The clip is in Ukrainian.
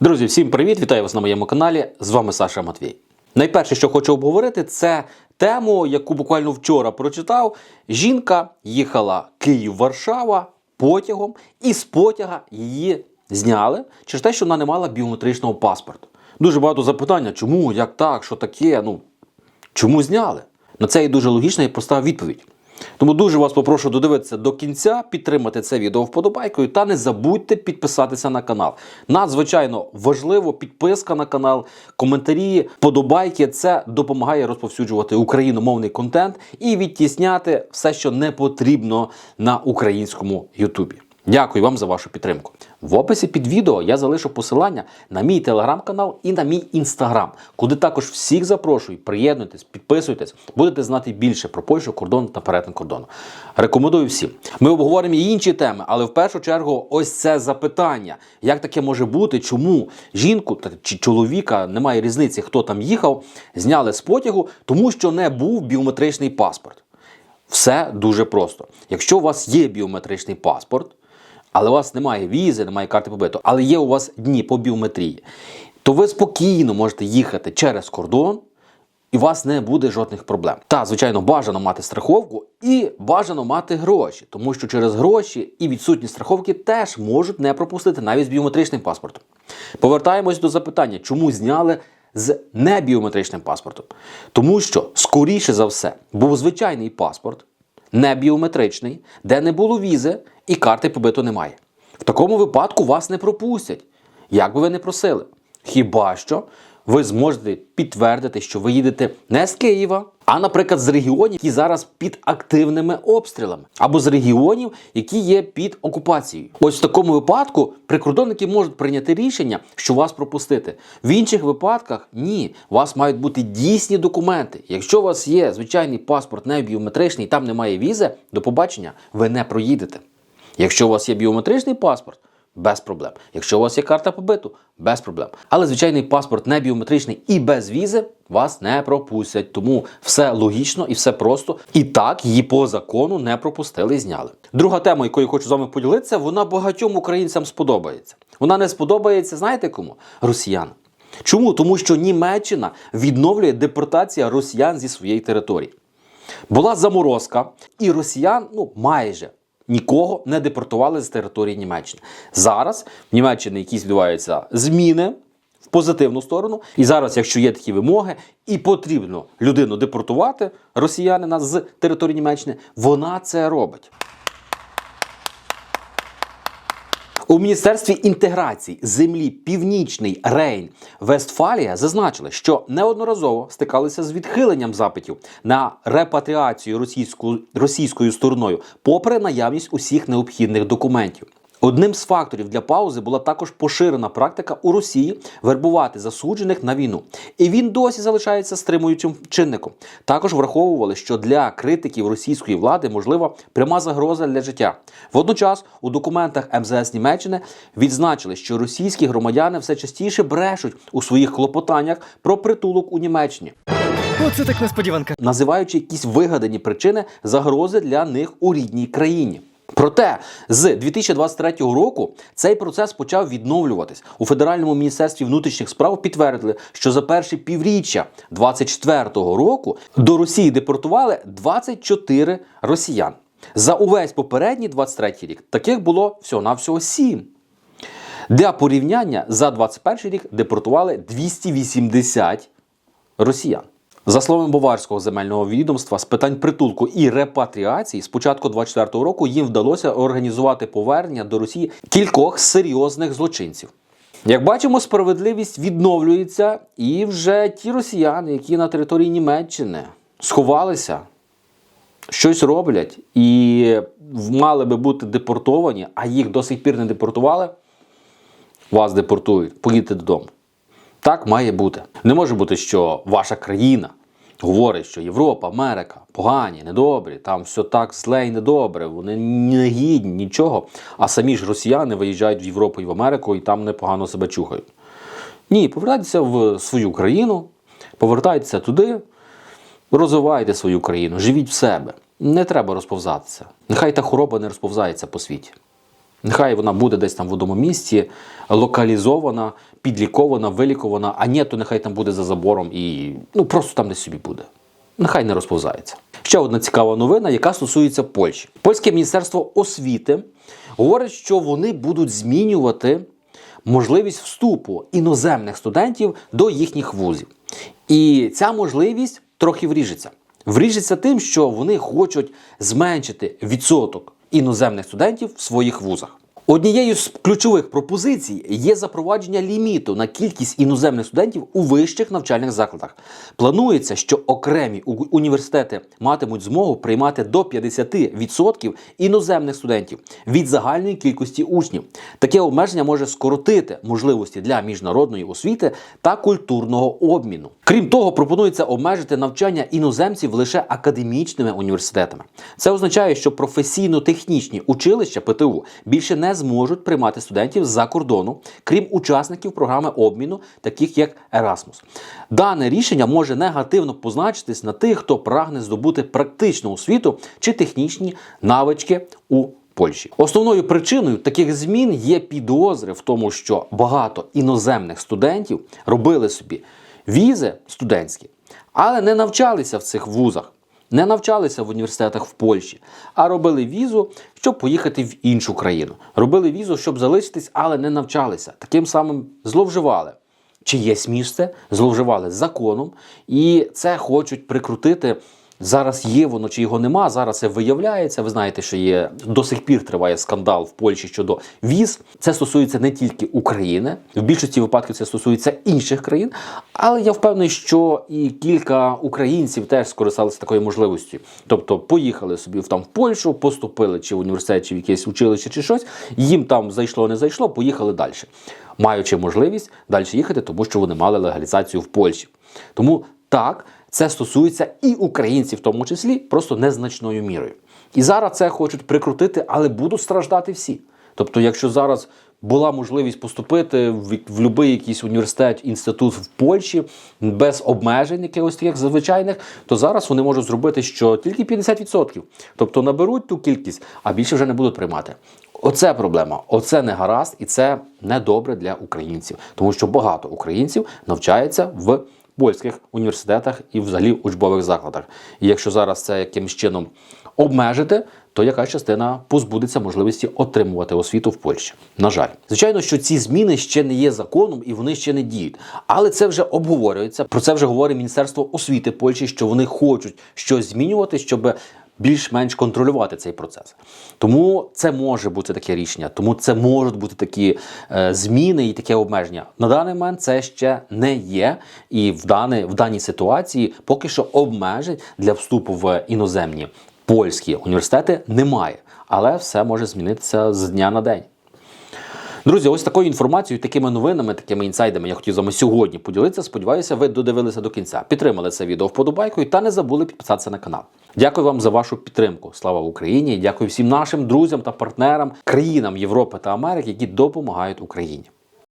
Друзі, всім привіт! Вітаю вас на моєму каналі. З вами Саша Матвій. Найперше, що хочу обговорити, це тему, яку буквально вчора прочитав. Жінка їхала Київ-Варшава потягом, і з потяга її зняли через те, що вона не мала біометричного паспорту. Дуже багато запитання, чому, як так, що таке? Ну чому зняли? На це є дуже логічна і проста відповідь. Тому дуже вас попрошу додивитися до кінця, підтримати це відео вподобайкою та не забудьте підписатися на канал. Надзвичайно важливо підписка на канал, коментарі, вподобайки. Це допомагає розповсюджувати україномовний контент і відтісняти все, що не потрібно на українському Ютубі. Дякую вам за вашу підтримку. В описі під відео я залишу посилання на мій телеграм-канал і на мій інстаграм, куди також всіх запрошую. Приєднуйтесь, підписуйтесь, будете знати більше про Польщу, кордон та перетин кордону. Рекомендую всім. Ми обговоримо і інші теми, але в першу чергу, ось це запитання: як таке може бути, чому жінку та чи чоловіка немає різниці, хто там їхав, зняли з потягу, тому що не був біометричний паспорт. Все дуже просто. Якщо у вас є біометричний паспорт, але у вас немає візи, немає карти побиту, але є у вас дні по біометрії, то ви спокійно можете їхати через кордон. І у вас не буде жодних проблем. Та, звичайно, бажано мати страховку і бажано мати гроші, тому що через гроші і відсутність страховки теж можуть не пропустити навіть з біометричним паспортом. Повертаємось до запитання, чому зняли з небіометричним паспортом? Тому що, скоріше за все, був звичайний паспорт, не біометричний, де не було візи і карти побиту немає. В такому випадку вас не пропустять, як би ви не просили. Хіба що ви зможете підтвердити, що ви їдете не з Києва, а, наприклад, з регіонів, які зараз під активними обстрілами, або з регіонів, які є під окупацією. Ось в такому випадку прикордонники можуть прийняти рішення, що вас пропустити. В інших випадках ні, у вас мають бути дійсні документи. Якщо у вас є звичайний паспорт не біометричний, там немає візи, до побачення, ви не проїдете. Якщо у вас є біометричний паспорт, без проблем. Якщо у вас є карта побиту, без проблем. Але звичайний паспорт не біометричний і без візи вас не пропустять. Тому все логічно і все просто. І так її по закону не пропустили і зняли. Друга тема, якою хочу з вами поділитися, вона багатьом українцям сподобається. Вона не сподобається, знаєте кому? Росіянам. Чому? Тому що Німеччина відновлює депортація росіян зі своєї території. Була заморозка, і росіян ну майже нікого не депортували з території Німеччини. Зараз в Німеччині якісь відбуваються зміни в позитивну сторону. І зараз, якщо є такі вимоги, і потрібно людину депортувати, росіянина з території Німеччини, вона це робить. У Міністерстві інтеграції землі Північний Рейн Вестфалія зазначили, що неодноразово стикалися з відхиленням запитів на репатріацію російською, російською стороною, попри наявність усіх необхідних документів. Одним з факторів для паузи була також поширена практика у Росії вербувати засуджених на війну, і він досі залишається стримуючим чинником. Також враховували, що для критиків російської влади можлива пряма загроза для життя. Водночас у документах МЗС Німеччини відзначили, що російські громадяни все частіше брешуть у своїх клопотаннях про притулок у Німеччині Оце так несподіванка. називаючи якісь вигадані причини загрози для них у рідній країні. Проте з 2023 року цей процес почав відновлюватись. У Федеральному міністерстві внутрішніх справ підтвердили, що за перші півріччя 2024 року до Росії депортували 24 росіян. За увесь попередній 23 рік таких було всього-навсього 7. Для порівняння за 21 рік депортували 280 росіян. За словами Баварського земельного відомства з питань притулку і репатріації, з початку 24 року їм вдалося організувати повернення до Росії кількох серйозних злочинців. Як бачимо, справедливість відновлюється, і вже ті росіяни, які на території Німеччини сховалися, щось роблять і мали би бути депортовані, а їх до сих пір не депортували, вас депортують, поїдьте додому. Так має бути. Не може бути, що ваша країна говорить, що Європа, Америка погані, недобрі, там все так зле і недобре, вони не гідні, нічого. А самі ж росіяни виїжджають в Європу і в Америку і там непогано себе чухають. Ні, повертайтеся в свою країну, повертайтеся туди, розвивайте свою країну, живіть в себе. Не треба розповзатися. Нехай та хвороба не розповзається по світі. Нехай вона буде десь там в одному місці, локалізована, підлікована, вилікована, а ні, то нехай там буде за забором і ну просто там десь собі буде. Нехай не розповзається. Ще одна цікава новина, яка стосується Польщі. Польське міністерство освіти говорить, що вони будуть змінювати можливість вступу іноземних студентів до їхніх вузів. І ця можливість трохи вріжеться. Вріжеться тим, що вони хочуть зменшити відсоток іноземних студентів в своїх вузах. Однією з ключових пропозицій є запровадження ліміту на кількість іноземних студентів у вищих навчальних закладах. Планується, що окремі університети матимуть змогу приймати до 50% іноземних студентів від загальної кількості учнів. Таке обмеження може скоротити можливості для міжнародної освіти та культурного обміну. Крім того, пропонується обмежити навчання іноземців лише академічними університетами. Це означає, що професійно-технічні училища ПТУ більше не зможуть приймати студентів з-за кордону, крім учасників програми обміну, таких як Erasmus. Дане рішення може негативно позначитись на тих, хто прагне здобути практичну освіту чи технічні навички у Польщі. Основною причиною таких змін є підозри в тому, що багато іноземних студентів робили собі візи студентські, але не навчалися в цих вузах. Не навчалися в університетах в Польщі, а робили візу, щоб поїхати в іншу країну. Робили візу, щоб залишитись, але не навчалися. Таким самим зловживали чиєсь місце, зловживали законом, і це хочуть прикрутити. Зараз є воно чи його нема. Зараз це виявляється. Ви знаєте, що є до сих пір триває скандал в Польщі щодо віз. Це стосується не тільки України, в більшості випадків це стосується інших країн. Але я впевнений, що і кілька українців теж скористалися такою можливістю. Тобто поїхали собі в там в Польщу, поступили чи в університет, чи в якесь училище, чи щось. Їм там зайшло, не зайшло, поїхали далі, маючи можливість далі їхати, тому що вони мали легалізацію в Польщі. Тому так, це стосується і українців, в тому числі, просто незначною мірою. І зараз це хочуть прикрутити, але будуть страждати всі. Тобто, якщо зараз була можливість поступити в, в будь-який якийсь університет, інститут в Польщі без обмежень якихось таких звичайних, то зараз вони можуть зробити, що тільки 50%. Тобто наберуть ту кількість, а більше вже не будуть приймати. Оце проблема, оце не гаразд, і це не добре для українців, тому що багато українців навчається в польських університетах і взагалі учбових закладах. І якщо зараз це якимось чином обмежити, то яка частина позбудеться можливості отримувати освіту в Польщі. На жаль, звичайно, що ці зміни ще не є законом і вони ще не діють. Але це вже обговорюється. Про це вже говорить Міністерство освіти Польщі, що вони хочуть щось змінювати, щоб більш-менш контролювати цей процес. Тому це може бути таке рішення, тому це можуть бути такі е, зміни і таке обмеження. На даний момент це ще не є, і в, даний, в даній ситуації поки що обмежень для вступу в іноземні польські університети немає. Але все може змінитися з дня на день. Друзі, ось такою інформацією, такими новинами, такими інсайдами я хотів з вами сьогодні поділитися. Сподіваюся, ви додивилися до кінця. Підтримали це відео вподобайкою та не забули підписатися на канал. Дякую вам за вашу підтримку. Слава Україні! Дякую всім нашим друзям та партнерам, країнам Європи та Америки, які допомагають Україні.